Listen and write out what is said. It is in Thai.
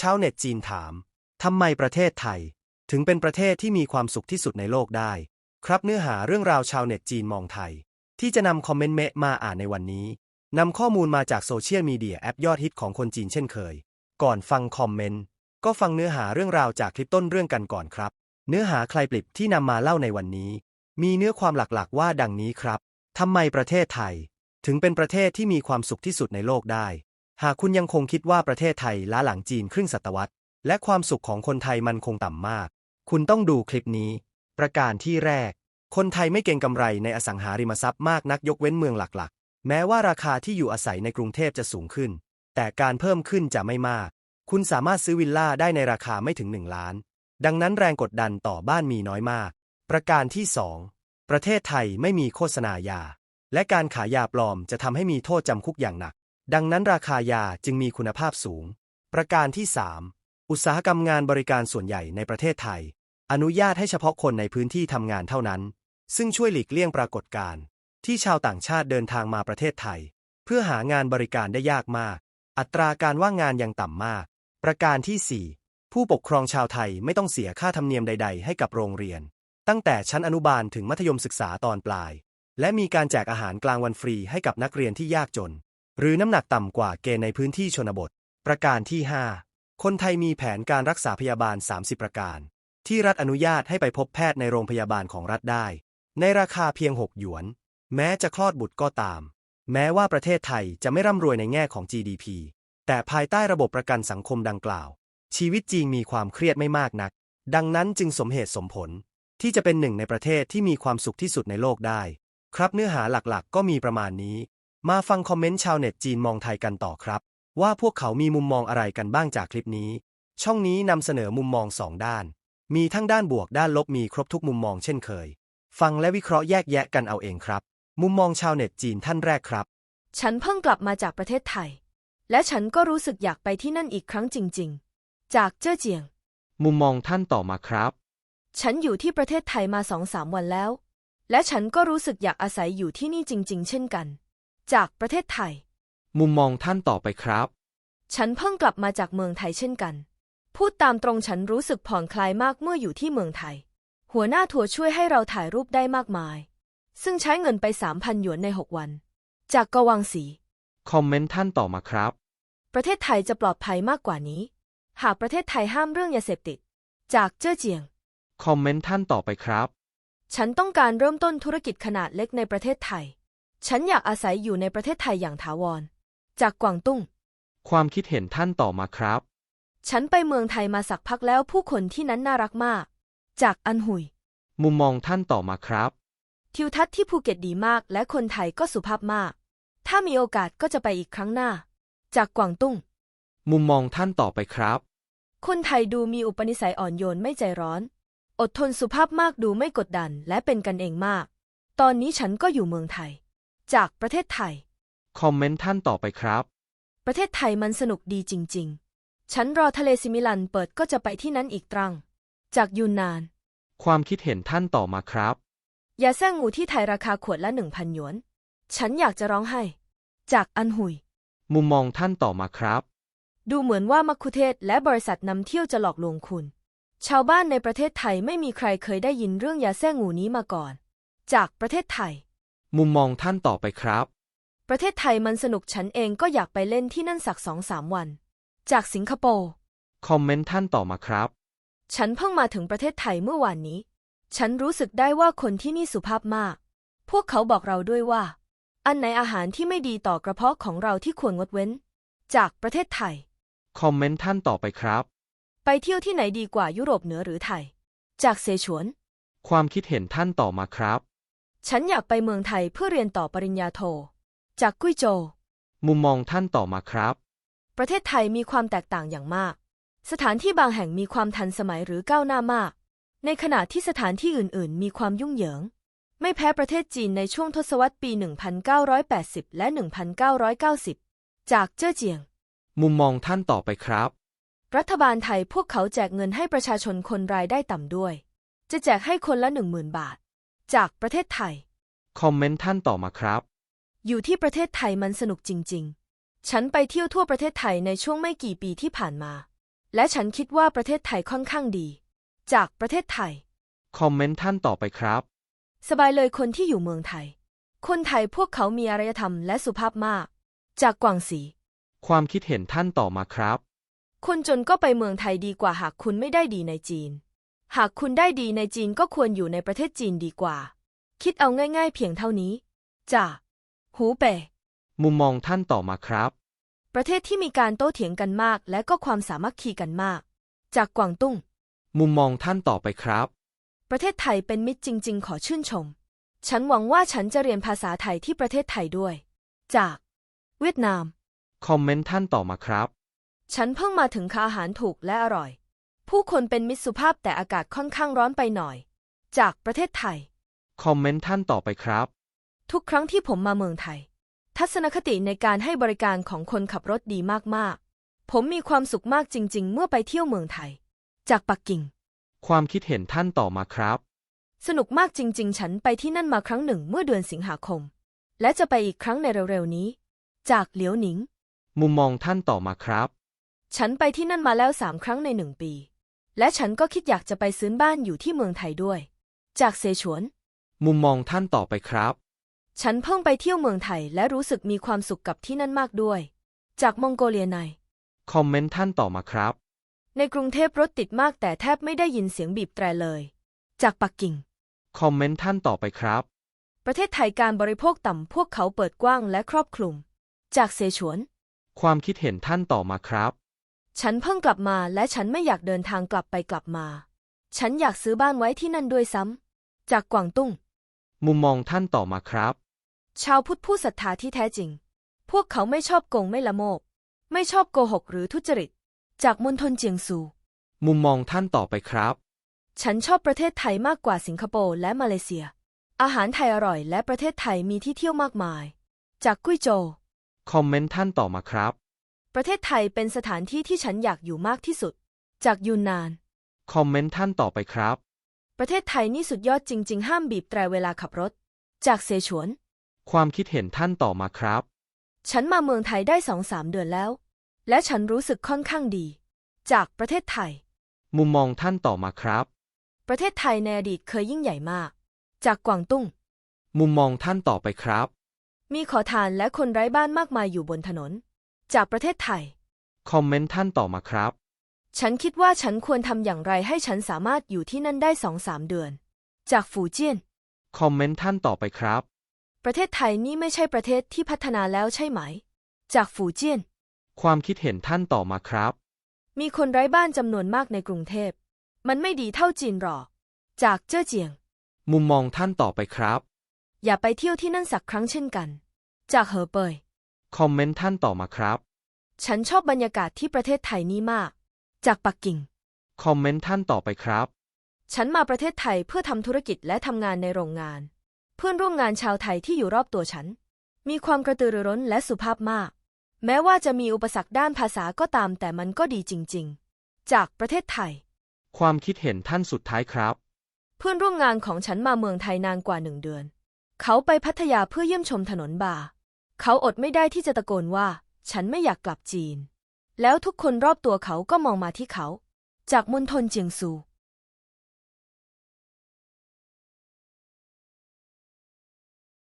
ชาวเน็ตจีนถามทำไมประเทศไทย ถึงเป็นประเทศที่มีความสุขที่สุดในโลกได้ ครับเนื้อหาเรื่องราวชาวเน็ตจีนมองไทย ที่จะนำคอมเมนต์เมะมาอ่านในวันนี้นำข้อมูลมาจากโซเชียลมีเดียแอปยอดฮิตของคนจีนเช่นเคย ก่อนฟังคอมเมนต์ ก็ฟังเนื้อหาเรื่องราวจากคลิปต้นเรื่องกันก่อนครับ เนื้อหาใครปลิบที่นำมาเล่าในวันนี้ มีเนื้อความหลักๆ ว่าดังนี้ครับทำไมประเทศไทย ถึงเป็นประเทศที่มีความสุขที่สุดในโลกได้ หากคุณยังคงคิดว่าประเทศไทยล้าหลังจีนครึ่งศตวรรษ และความสุขของคนไทยมันคงต่ำมาก คุณต้องดูคลิปนี้ ประการที่แรก คนไทยไม่เก่งกำไรในอสังหาริมทรัพย์มากนักยกเว้นเมืองหลักๆ แม้ว่าราคาที่อยู่อาศัยในกรุงเทพจะสูงขึ้น แต่การเพิ่มขึ้นจะไม่มาก คุณสามารถซื้อวิลล่าได้ในราคาไม่ถึง 1 ล้าน ดังนั้นแรงกดดันต่อบ้านมีน้อยมาก ประการที่ 2 ประเทศไทยไม่มีโฆษณายา และการขายยาปลอมจะทำให้มีโทษจำคุกอย่างหนัก ดังนั้นราคายาจึงมีคุณภาพสูง ประการที่ 3 อุตสาหกรรมงานบริการส่วนใหญ่ในประเทศไทย อนุญาตให้เฉพาะคนในพื้นที่ทำงานเท่านั้น ซึ่งช่วยหลีกเลี่ยงปรากฏการณ์ที่ชาวต่างชาติเดินทางมาประเทศไทย เพื่อหางานบริการได้ยากมาก อัตราการว่างงานยังต่ำมาก ประการที่ 4 ผู้ปกครองชาวไทยไม่ต้องเสียค่าธรรมเนียมใด ๆ ให้กับโรงเรียน ตั้งแต่ชั้นอนุบาลถึงมัธยมศึกษาตอนปลาย และมีการแจกอาหารกลางวันฟรีให้กับนักเรียนที่ยากจน หรือน้ำหนักต่ำกว่าเกณฑ์ในพื้นที่ชนบท ประการที่ 5 คนไทยมีแผนการรักษาพยาบาล 30 ประการ ที่รัฐอนุญาตให้ไปพบแพทย์ในโรงพยาบาลของรัฐได้ ในราคาเพียง 6 หยวน แม้จะคลอดบุตรก็ตาม แม้ว่าประเทศไทยจะไม่ร่ำรวยในแง่ของ GDP แต่ภายใต้ระบบประกันสังคมดังกล่าว ชีวิตจริงมีความเครียดไม่มากนัก ดังนั้นจึงสมเหตุสมผลที่จะเป็นหนึ่งในประเทศที่มีความสุขที่สุดในโลกได้ ครับเนื้อหาหลักๆก็มีประมาณนี้ มาฟังคอมเมนต์ชาวเน็ตจีนมองไทยกันต่อครับ ว่าพวกเขามีมุมมองอะไรกันบ้างจากคลิปนี้ ช่องนี้นำเสนอมุมมองสองด้าน มีทั้งด้านบวกด้านลบมีครบทุกมุมมองเช่นเคย ฟังและวิเคราะห์แยกแยะกันเอาเองครับ มุมมองชาวเน็ตจีนท่านแรกครับ ฉันเพิ่งกลับมาจากประเทศไทย และฉันก็รู้สึกอยากไปที่นั่นอีกครั้งจริง ๆ จากเจ้อเจียง มุมมองท่านต่อมาครับ ฉันอยู่ที่ประเทศไทยมาสองสามวันแล้ว และฉันก็รู้สึกอยากอาศัยอยู่ที่นี่จริง ๆ เช่นกัน จากประเทศไทย มุมมองท่านต่อไปครับ ฉันเพิ่งกลับมาจากเมืองไทยเช่นกัน พูดตามตรงฉันรู้สึกผ่อนคลายมากเมื่ออยู่ที่เมืองไทย หัวหน้าทัวร์ช่วยให้เราถ่ายรูปได้มากมาย ซึ่งใช้เงินไปสามพันหยวนในหกวัน จากกวางสี คอมเมนต์ท่านต่อมาครับ ประเทศไทยจะปลอดภัยมากกว่านี้ หากประเทศไทยห้ามเรื่องยาเสพติด จากเจ้อเจียง คอมเมนต์ท่านต่อไปครับ ฉันต้องการเริ่มต้นธุรกิจขนาดเล็กในประเทศไทย ฉันอยากอาศัยอยู่ในประเทศไทยอย่างถาวร จากกวางตุ้ง ความคิดเห็นท่านต่อมาครับ ฉันไปเมืองไทยมาสักพักแล้วผู้คนที่นั้นน่ารักมาก จากอันหุย มุมมองท่านต่อมาครับ ทิวทัศน์ที่ภูเก็ตดีมากและคนไทยก็สุภาพมาก ถ้ามีโอกาสก็จะไปอีกครั้งหน้า จากกวางตุ้ง มุมมองท่านต่อไปครับ คนไทยดูมีอุปนิสัยอ่อนโยนไม่ใจร้อน อดทนสุภาพมากดูไม่กดดันและเป็นกันเองมาก ตอนนี้ฉันก็อยู่เมืองไทย จากประเทศไทย คอมเมนต์ท่านต่อไปครับ ประเทศไทยมันสนุกดีจริง ๆ ฉันรอทะเลซิมิลันเปิดก็จะไปที่นั้นอีกตรัง จากยูนนาน ความคิดเห็นท่านต่อมาครับ ยาแซ่งงูที่ไทยราคาขวดละหนึ่งพันหยวน ฉันอยากจะร้องไห้ จากอันหุย มุมมองท่านต่อมาครับ ดูเหมือนว่ามัคคุเทศก์และบริษัทนำเที่ยวจะหลอกลวงคุณ ชาวบ้านในประเทศไทยไม่มีใครเคยได้ยินเรื่องยาแซ่งูนี้มาก่อน จากประเทศไทย มุมมองท่านต่อไปครับ ประเทศไทยมันสนุกฉันเองก็อยากไปเล่นที่นั่นสักสองสามวัน จากสิงคโปร์คอมเมนต์ท่านต่อมาครับ ฉันเพิ่งมาถึงประเทศไทยเมื่อวานนี้ ฉันรู้สึกได้ว่าคนที่นี่สุภาพมาก พวกเขาบอกเราด้วยว่า อันไหนอาหารที่ไม่ดีต่อกระเพาะของเราที่ควรงดเว้น จากประเทศไทย คอมเมนต์ท่านต่อไปครับ ไปเที่ยวที่ไหนดีกว่ายุโรปเหนือหรือไทย จากเซฉวน ความคิดเห็นท่านต่อมาครับ ฉันอยากไปเมืองไทยเพื่อเรียนต่อปริญญาโท จากกุ้ยโจวมุมมองท่านต่อมาครับ ประเทศไทยมีความแตกต่างอย่างมาก สถานที่บางแห่งมีความทันสมัยหรือก้าวหน้ามาก ในขณะที่สถานที่อื่น ๆ มีความยุ่งเหยิง ไม่แพ้ประเทศจีนในช่วงทศวรรษปี 1980 และ 1990 จากเจ้อเจียง มุมมองท่านต่อไปครับ รัฐบาลไทยพวกเขาแจกเงินให้ประชาชนคนรายได้ต่ำด้วย จะแจกให้คนละหนึ่งหมื่นบาท จากประเทศไทย คอมเมนต์ท่านต่อมาครับ อยู่ที่ประเทศไทยมันสนุกจริง ๆ ฉันไปเที่ยวทั่วประเทศไทยในช่วงไม่กี่ปีที่ผ่านมา และฉันคิดว่าประเทศไทยค่อนข้างดี จากประเทศไทย คอมเมนต์ท่านต่อไปครับ สบายเลยคนที่อยู่เมืองไทย คนไทยพวกเขามีอารยธรรมและสุภาพมาก จากกวางสี ความคิดเห็นท่านต่อมาครับ คนจนก็ไปเมืองไทยดีกว่าหากคุณไม่ได้ดีในจีน หากคุณได้ดีในจีนก็ควรอยู่ในประเทศจีนดีกว่า คิดเอาง่ายๆเพียงเท่านี้จากหูเป่มุมมองท่านต่อมาครับ ประเทศที่มีการโต้เถียงกันมาก และก็ความสามัคคีกันมาก จากกวางตุ้ง มุมมองท่านต่อไปครับ ประเทศไทยเป็นมิตรจริง ๆ ขอชื่นชม ฉันหวังว่าฉันจะเรียนภาษาไทยที่ประเทศไทยด้วย จาก เวียดนาม คอมเมนต์ท่านต่อมาครับ ฉันเพิ่งมาถึงค่าอาหารถูกและอร่อย ผู้คนเป็นมิตรสุภาพแต่อากาศค่อนข้างร้อนไปหน่อย จากประเทศไทย คอมเมนต์ท่านต่อไปครับ ทุกครั้งที่ผมมาเมืองไทย ทัศนคติในการให้บริการของคนขับรถดีมากๆ ผมมีความสุขมากจริง ๆ เมื่อไปเที่ยวเมืองไทย จากปักกิ่ง ความคิดเห็นท่านต่อมาครับ สนุกมากจริง ๆ ฉันไปที่นั่นมาครั้งหนึ่งเมื่อเดือนสิงหาคม และจะไปอีกครั้งในเร็วๆนี้ จากเหลียวหนิง มุมมองท่านต่อมาครับ ฉันไปที่นั่นมาแล้วสามครั้งในหนึ่งปี และฉันก็คิดอยากจะไปซื้อบ้านอยู่ที่เมืองไทยด้วย จากเซฉวน มุมมองท่านต่อไปครับ ฉันเพิ่งไปเที่ยวเมืองไทยและรู้สึกมีความสุขกับที่นั่นมากด้วย จากมองโกเลียในคอมเมนต์ท่านต่อมาครับ ในกรุงเทพรถติดมากแต่แทบไม่ได้ยินเสียงบีบแตรเลย จากปักกิ่ง คอมเมนต์ท่านต่อไปครับ ประเทศไทยการบริโภคต่ำพวกเขาเปิดกว้างและครอบคลุม จากเซฉวน ความคิดเห็นท่านต่อมาครับ ฉันเพิ่งกลับมาและฉันไม่อยากเดินทางกลับไปกลับมา ฉันอยากซื้อบ้านไว้ที่นั่นด้วยซ้ำ จากกวางตุ้ง มุมมองท่านต่อมาครับ ชาวพุทธผู้ศรัทธาที่แท้จริง พวกเขาไม่ชอบโกงไม่ละโมบ ไม่ชอบโกหกหรือทุจริต จากมณฑลเจียงซู มุมมองท่านต่อไปครับ ฉันชอบประเทศไทยมากกว่าสิงคโปร์และมาเลเซีย อาหารไทยอร่อยและประเทศไทยมีที่เที่ยวมากมาย จากกุ้ยโจวคอมเมนต์ท่านต่อมาครับ ประเทศไทยเป็นสถานที่ที่ฉันอยากอยู่มากที่สุด จากยูนนาน คอมเมนต์ท่านต่อไปครับ ประเทศไทยนี่สุดยอดจริง ๆ ห้ามบีบแตรเวลาขับรถ จากเซฉวน ความคิดเห็นท่านต่อมาครับ ฉันมาเมืองไทยได้สองสามเดือนแล้ว และฉันรู้สึกค่อนข้างดี จากประเทศไทย มุมมองท่านต่อมาครับ ประเทศไทยในอดีตเคยยิ่งใหญ่มาก จากกวางตุ้ง มุมมองท่านต่อไปครับ มีขอทานและคนไร้บ้านมากมายอยู่บนถนน จากประเทศไทย คอมเมนต์ท่านต่อมาครับ ฉันคิดว่าฉันควรทำอย่างไรให้ฉันสามารถอยู่ที่นั่นได้สองสามเดือน จากฝูเจี้ยน คอมเมนต์ท่านต่อไปครับ ประเทศไทยนี่ไม่ใช่ประเทศที่พัฒนาแล้วใช่ไหม จากฝูเจี้ยน ความคิดเห็นท่านต่อมาครับ มีคนไร้บ้านจำนวนมากในกรุงเทพ มันไม่ดีเท่าจีนหรอก จากเจ้อเจียง มุมมองท่านต่อไปครับ อย่าไปเที่ยวที่นั่นสักครั้งเช่นกัน จากเหอเปย คอมเมนต์ท่านต่อมาครับ ฉันชอบบรรยากาศที่ประเทศไทยนี้มาก จากปักกิ่ง คอมเมนต์ท่านต่อไปครับ ฉันมาประเทศไทยเพื่อทำธุรกิจและทำงานในโรงงาน เพื่อนร่วมงานชาวไทยที่อยู่รอบตัวฉัน มีความกระตือรือร้นและสุภาพมาก แม้ว่าจะมีอุปสรรคด้านภาษาก็ตามแต่มันก็ดีจริง ๆ จากประเทศไทย ความคิดเห็นท่านสุดท้ายครับ เพื่อนร่วมงานของฉันมาเมืองไทยนานกว่าหนึ่งเดือน เขาไปพัทยาเพื่อเยี่ยมชมถนนบาร์ เขาอดไม่ได้ที่จะตะโกนว่า ฉันไม่อยากกลับจีน แล้วทุกคนรอบตัวเขาก็มองมาที่เขา จากมณฑลเจียงซู